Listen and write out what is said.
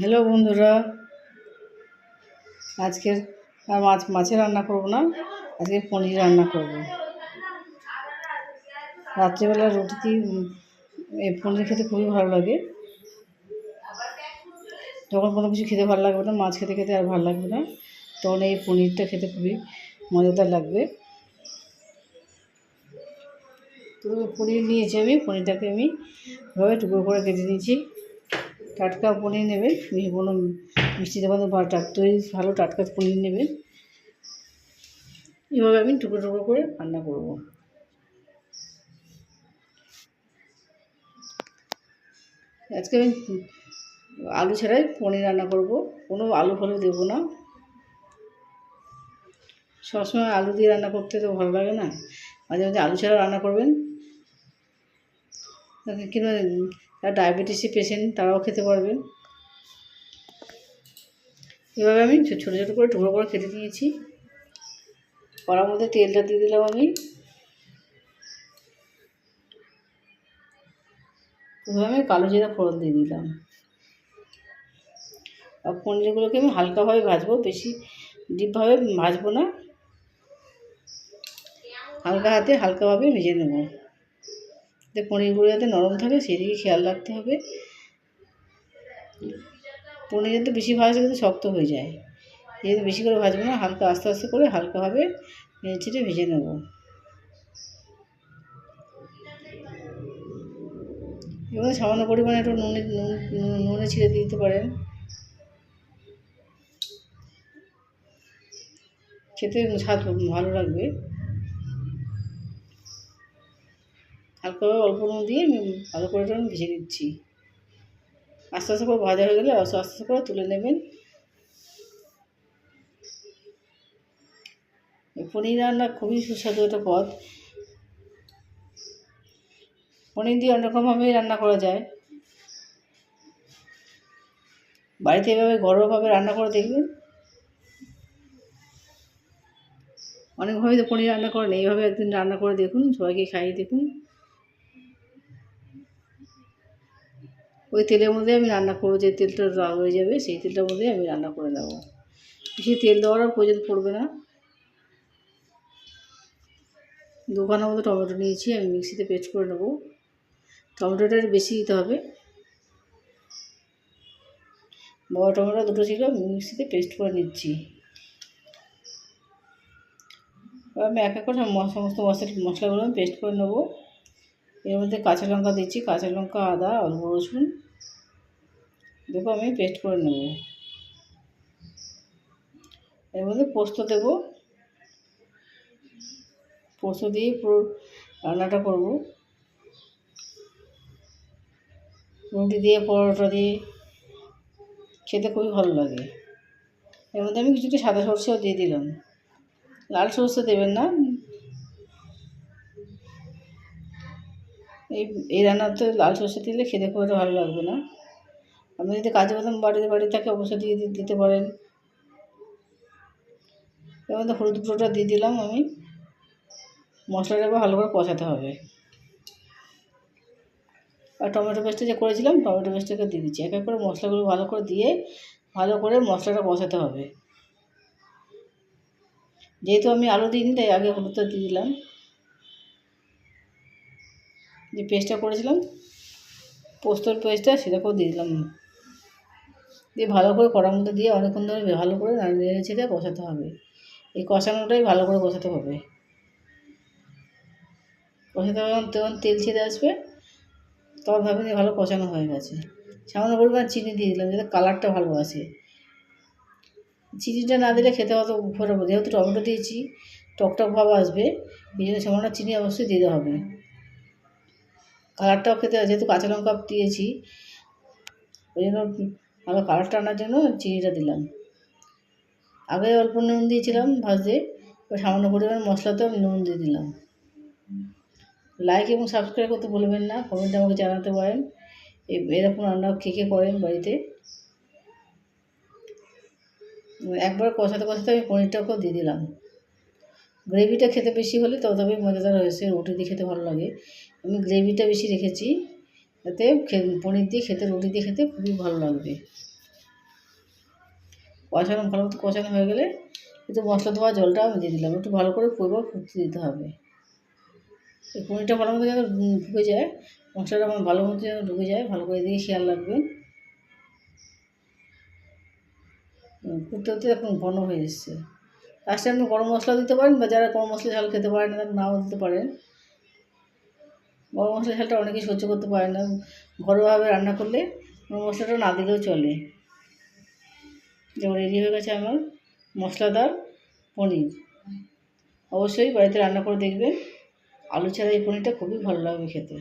Hello বন্ধুরা, আজকের আর মাছ, মাছের রান্না করব না আজকে পনির রান্না করব। রাত্রিবেলা রুটি দিয়ে পনির খেতে খুবই ভালো লাগে। যখন কোনো কিছু খেতে ভালো লাগবে না, মাছ খেতে খেতে আর ভালো লাগবে না, তখন এই পনিরটা খেতে খুবই মজাদার লাগবে। প্রথমে পনির নিয়েছি আমি, পনিরটাকে আমি এভাবে টুকরো করে কেটে নিয়েছি। টাটকা পনির নেবেন কোনো মিষ্টি দেওয়া বা তৈরি ভালো টাটকা পনির নেবেন, এভাবে আমি টুকরো টুকরো করে রান্না করব। আজকে আমি আলু ছাড়াই পনির রান্না করব, কোনো আলু ফালু দেবো না। সবসময় আলু দিয়ে রান্না করতে তো ভালো লাগে না, মাঝে মাঝে আলু ছাড়া রান্না করবেন। কিংবা যারা ডায়াবেটিসের পেশেন্ট তারাও খেতে পারবেন। এভাবে আমি ছোটো ছোটো করে টুকরো করে কেটে দিয়েছি কড়ার মধ্যে তেলটা দিয়ে দিলাম আমি। আমি কালো জিরা ফোড়ন দিয়ে দিলাম। আর পনিরগুলোকে আমি হালকাভাবে ভাজবো, বেশি ডিপভাবে ভাজবো না। হালকা হাতে হালকাভাবে ভেজে নেব। যাতে পনিরগুলো যাতে নরম থাকে, সেদিকে খেয়াল রাখতে হবে। পনির যাতে বেশি ভাজলে কিন্তু শক্ত হয়ে যায়। যেহেতু বেশি করে ভাজবো না, হালকা আস্তে আস্তে করে হালকাভাবে নেড়ে চেড়ে ভেজে নেব। এবার সামান্য পরিমাণে একটু নুনে, নুন ছিঁড়ে দিতে পারেন। খেতে স্বাদ ভালো লাগবে। হালকাভাবে অল্প নুন দিয়ে আমি ভালো করে ভেজে দিচ্ছি। আস্তে আস্তে করে ভাজা হয়ে গেলে আস্তে আস্তে করে তুলে নেবেন। পনির রান্না খুবই সুস্বাদু একটা পদ। পনির দিয়ে অনেক রকমভাবেই রান্না করা যায়। বাড়িতে এভাবে ঘরোয়াভাবে রান্না করে দেখবেন। অনেকভাবে তো পনির রান্না করেন, এইভাবে একদিন রান্না করে দেখুন, সবাইকে খাইয়ে দেখুন। ওই তেলের মধ্যে আমি রান্না করব, যে তেলটা রাগ হয়ে যাবে সেই তেলটার মধ্যে আমি রান্না করে নেব। বেশি তেল দেওয়ারও প্রয়োজন পড়বে না। দোকানের মতো টমেটো নিয়েছি, আমি মিক্সিতে পেস্ট করে নেব। টমেটোটা বেশি দিতে হবে। বড় টমেটো দুটো ছিল মিক্সিতে পেস্ট করে নিচ্ছি। আমি এক এক করে সমস্ত মশলা মশলাগুলো আমি পেস্ট করে নেব। এর মধ্যে কাঁচা লঙ্কা দিচ্ছি, কাঁচা লঙ্কা, আদা অল্প রসুন। দেখো আমি পেস্ট করে নেব। এর মধ্যে পোস্ত দেব। পোস্ত দিয়ে পুরো রান্নাটা করব। রুটি দিয়ে, পরোটা দিয়ে, খেতে খুবই ভালো লাগে। এর মধ্যে আমি কিছুটা সাদা সরষেও দিয়ে দিলাম। লাল সরষে দেবেন না এই এই রান্নাতে লাল সর্ষে দিলে খেতে খুব একটা ভালো লাগবে না। আপনি যদি কাজু বাদাম বাড়িতে বাড়িতে থাকে অবশ্যই দিয়ে দিতে পারেন। এর মধ্যে হলুদ গুঁড়োটা দিয়ে দিলাম আমি। মশলাটা এবার ভালো করে কষাতে হবে। আর টমেটো পেস্টটা যে করেছিলাম, টমেটো পেস্টটাকে দিয়ে দিচ্ছি। এক এক করে মশলাগুলো ভালো করে দিয়ে, ভালো করে মশলাটা কষাতে হবে। যেহেতু আমি আলু দিইনি, তাই আগে হলুদটা দিয়ে দিলাম। যে পেস্টটা করেছিলাম, পোস্তর পেস্টটা সেটাকেও দিয়ে দিলাম দিয়ে ভালো করে কড়ার মধ্যে দিয়ে অনেকক্ষণ ধরে ভালো করে নেড়ে ছেড়ে কষাতে হবে। এই কষানোটাই ভালো করে কষাতে হবে। কষাতে হবে যখন তেল ছেড়ে আসবে, তখন ভাবেন যে ভালো কষানো হয়ে গেছে। সামান্য পরিমাণ চিনি দিয়ে দিলাম, যাতে কালারটা ভালো আসে। চিনিটা না দিলে খেতে হয়তো উপরে যেহেতু টমেটো দিয়েছি, টকটক ভাব আসবে, এই জন্য সামান্য চিনি অবশ্যই দিতে হবে। কালারটাও খেতে যেহেতু কাঁচা লঙ্কা দিয়েছি, ওই জন্য ভালো কালারটা আনার জন্য চিনিটা দিলাম। আগে অল্প নুন দিয়েছিলাম ভাজতে সামান্য পরিমাণ মশলাতেও আমি নুন দিয়ে দিলাম। লাইক এবং সাবস্ক্রাইব করতে বলবেন না কমেন্টে আমাকে জানাতে পারেন এরকম রান্না কে কে করেন বাড়িতে। একবার কষাতে কষাতে আমি পনিরটাকেও দিয়ে দিলাম। গ্রেভিটা খেতে বেশি হলে ততবে মজাদার হয়েছে রুটি দিয়ে খেতে ভালো লাগে। আমি গ্রেভিটা বেশি রেখেছি যাতে পনির দিয়ে খেতে, রুটি দিয়ে খেতে খুবই ভালো লাগবে। কষানো, ভালো মতো কষানো হয়ে গেলে একটু মশলা ধোয়া জলটা আমি দিয়ে দিলাম। একটু ভালো করে ফুটবো, ফুটতে দিতে হবে। এই পনিরটা ভালো মতো যেন ঢুকে যায়, মশলাটা আমার ভালো মতো যেন ঢুকে যায়, ভালো করে দিয়ে খেয়াল রাখবেন ফুটতে ফুটতে এখন ঘন হয়ে এসছে। লাস্টে আপনি গরম মশলা দিতে পারেন বা যারা গরম মশলা ঝাল খেতে পারেন না তারা নাও দিতে পারেন। গরম মশলা ঝালটা অনেকেই সহ্য করতে পারে না। ঘরোয়াভাবে রান্না করলে গরম মশলাটা না দিলেও চলে। যেমন রেডি হয়ে গেছে আমার মশলাদার পনির। অবশ্যই বাড়িতে রান্না করে দেখবেন। আলু ছাড়া এই পনিরটা খুবই ভালো লাগবে খেতে।